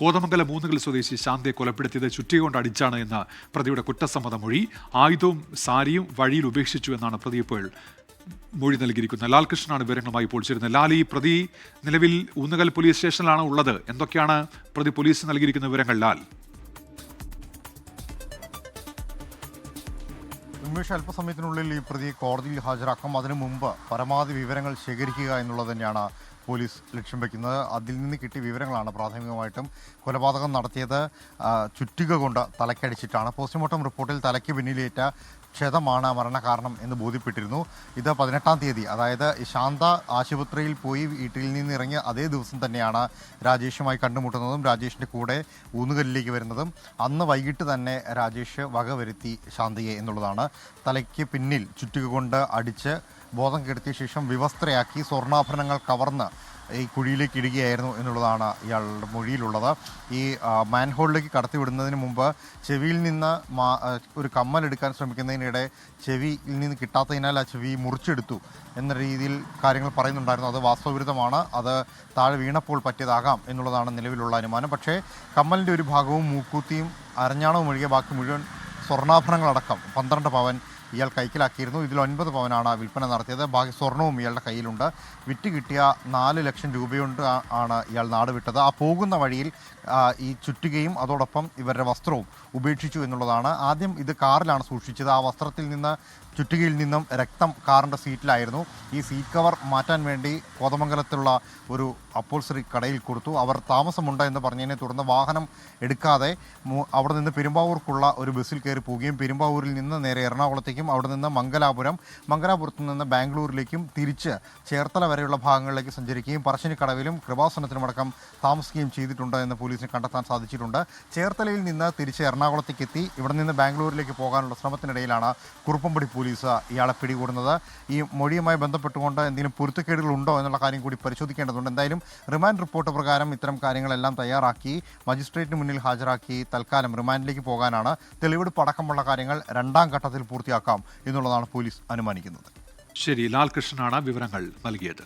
കോതമംഗലം മൂന്നുകൽ സ്വദേശി ശാന്തയെ കൊലപ്പെടുത്തിയത് ചുറ്റിക അടിച്ചാണ് എന്ന പ്രതിയുടെ കുറ്റസമ്മത മൊഴി ആയുധവും സാരിയും വഴിയിൽ ഉപേക്ഷിച്ചു എന്നാണ് പ്രതി ഇപ്പോൾ മൊഴി നൽകിയിരിക്കുന്നത്. ലാൽകൃഷ്ണനാണ് വിവരങ്ങളുമായി ഇപ്പോൾ ചേരുന്നത്. ലാൽ ഈ പ്രതി നിലവിൽ ഊന്നുകൽ പോലീസ് സ്റ്റേഷനിലാണ് ഉള്ളത്? എന്തൊക്കെയാണ് പ്രതി പോലീസ് നൽകിയിരിക്കുന്ന വിവരങ്ങൾ ലാൽ? ഉമേഷ് അല്പസമയത്തിനുള്ളിൽ ഈ പ്രതി കോടതിയിൽ ഹാജരാക്കും. അതിനു മുമ്പ് പരമാവധി വിവരങ്ങൾ ശേഖരിക്കുക എന്നുള്ളത് തന്നെയാണ് പോലീസ് ലക്ഷ്യം വയ്ക്കുന്നത് അതിൽ നിന്ന് കിട്ടിയ വിവരങ്ങളാണ് പ്രാഥമികമായിട്ടും കൊലപാതകം നടത്തിയത്. ചുറ്റുക കൊണ്ട് തലക്കടിച്ചിട്ടാണ്. പോസ്റ്റ്മോർട്ടം റിപ്പോർട്ടിൽ തലയ്ക്ക് പിന്നിലേറ്റ ക്ഷതമാണ് മരണകാരണം എന്ന് ബോധ്യപ്പെട്ടിരുന്നു. ഇത് പതിനെട്ടാം തീയതി. അതായത് ശാന്ത ആശുപത്രിയിൽ പോയി വീട്ടിൽ നിന്ന് ഇറങ്ങിയ അതേ ദിവസം തന്നെയാണ് രാജേഷുമായി കണ്ടുമുട്ടുന്നതും രാജേഷിന്റെ കൂടെ ഊന്നുകല്ലിലേക്ക് വരുന്നതും. അന്ന് വൈകിട്ട് തന്നെ രാജേഷ് വകവരുത്തി ശാന്തയെ എന്നുള്ളതാണ്. തലയ്ക്ക് പിന്നിൽ ചുറ്റുക കൊണ്ട് അടിച്ച് ബോധം കെടുത്തിയ ശേഷം വിവസ്ത്രയാക്കി സ്വർണാഭരണങ്ങൾ കവർന്ന് ഈ കുഴിയിലേക്ക് ഇടുകയായിരുന്നു എന്നുള്ളതാണ് ഇയാളുടെ മൊഴിയിലുള്ളത്. ഈ മാൻഹോളിലേക്ക് കടത്തിവിടുന്നതിന് മുമ്പ് ചെവിയിൽ നിന്ന് ഒരു കമ്മൽ എടുക്കാൻ ശ്രമിക്കുന്നതിനിടെ ചെവിയിൽ നിന്ന് കിട്ടാത്തതിനാൽ ആ ചെവി മുറിച്ചെടുത്തു എന്ന രീതിയിൽ കാര്യങ്ങൾ പറയുന്നുണ്ടായിരുന്നു. അത് വാസ്തവവിരുദ്ധമാണ്. അത് താഴെ വീണപ്പോൾ പറ്റിയതാകാം എന്നുള്ളതാണ് നിലവിലുള്ള അനുമാനം. പക്ഷേ കമ്മലിന്റെ ഒരു ഭാഗവും മൂക്കൂത്തിയും അരഞ്ഞാണവും ഒഴികെ ബാക്കി മുഴുവൻ സ്വർണാഭരണങ്ങളടക്കം പന്ത്രണ്ട് പവൻ ഇയാൾ കൈക്കലാക്കിയിരുന്നു. ഇതിൽ ഒൻപത് പവനാണ് വിൽപ്പന നടത്തിയത്. ബാക്കി സ്വർണവും ഇയാളുടെ കയ്യിലുണ്ട്. വിറ്റ് കിട്ടിയ നാല് ലക്ഷം രൂപയുണ്ട് ആണ് ഇയാൾ നാട് വിട്ടത്. ആ പോകുന്ന വഴിയിൽ ഈ ചുറ്റുകയും അതോടൊപ്പം ഇവരുടെ വസ്ത്രവും ഉപേക്ഷിച്ചു എന്നുള്ളതാണ്. ആദ്യം ഇത് കാറിലാണ് സൂക്ഷിച്ചത്. ആ വസ്ത്രത്തിൽ നിന്ന് ചുറ്റുകയിൽ നിന്നും രക്തം കാറിന്റെ സീറ്റിലായിരുന്നു. ഈ സീറ്റ് കവർ മാറ്റാൻ വേണ്ടി കോതമംഗലത്തുള്ള ഒരു അപ്പോൾസറി കടയിൽ കൊടുത്തു. അവർ താമസമുണ്ട് എന്ന് പറഞ്ഞതിനെ തുടർന്ന് വാഹനം എടുക്കാതെ അവിടെ നിന്ന് പെരുമ്പാവൂർക്കുള്ള ഒരു ബസ്സിൽ കയറി പോവുകയും പെരുമ്പാവൂരിൽ നിന്ന് നേരെ എറണാകുളത്തേക്കും അവിടെ നിന്ന് മംഗലാപുരം മംഗലാപുരത്ത് നിന്ന് ബാംഗ്ലൂരിലേക്കും തിരിച്ച് ചേർത്തല വരെയുള്ള ഭാഗങ്ങളിലേക്ക് സഞ്ചരിക്കുകയും പറശ്ശിനിക്കടവിലും കൃപാസനത്തിനുമടക്കം താമസിക്കുകയും ചെയ്തിട്ടുണ്ട് എന്ന് പോലീസിന് കണ്ടെത്താൻ സാധിച്ചിട്ടുണ്ട്. ചേർത്തലയിൽ നിന്ന് തിരിച്ച് എറണാകുളത്തേക്ക് എത്തി ഇവിടെ നിന്ന് ബാംഗ്ലൂരിലേക്ക് പോകാനുള്ള ശ്രമത്തിനിടയിലാണ് കുറുപ്പമ്പടി പോലീസ് ഇയാളെ പിടികൂടുന്നത്. ഈ മൊഴിയുമായി ബന്ധപ്പെട്ടുകൊണ്ട് എന്തെങ്കിലും പൊരുത്തക്കേടുകൾ ഉണ്ടോ എന്നുള്ള കാര്യം കൂടി പരിശോധിക്കേണ്ടതുണ്ട്. എന്തായാലും റിമാൻഡ് റിപ്പോർട്ട് പ്രകാരം ഇത്തരം കാര്യങ്ങളെല്ലാം തയ്യാറാക്കി മജിസ്ട്രേറ്റിന് മുന്നിൽ ഹാജരാക്കി തൽക്കാലം റിമാൻഡിലേക്ക് പോകാനാണ് തെളിവെടുപ്പ് അടക്കമുള്ള കാര്യങ്ങൾ രണ്ടാം ഘട്ടത്തിൽ പൂർത്തിയാക്കാം എന്നുള്ളതാണ് പോലീസ് അനുമാനിക്കുന്നത്. ശരി ലാൽകൃഷ്ണനാണ് വിവരങ്ങൾ നൽകിയത്.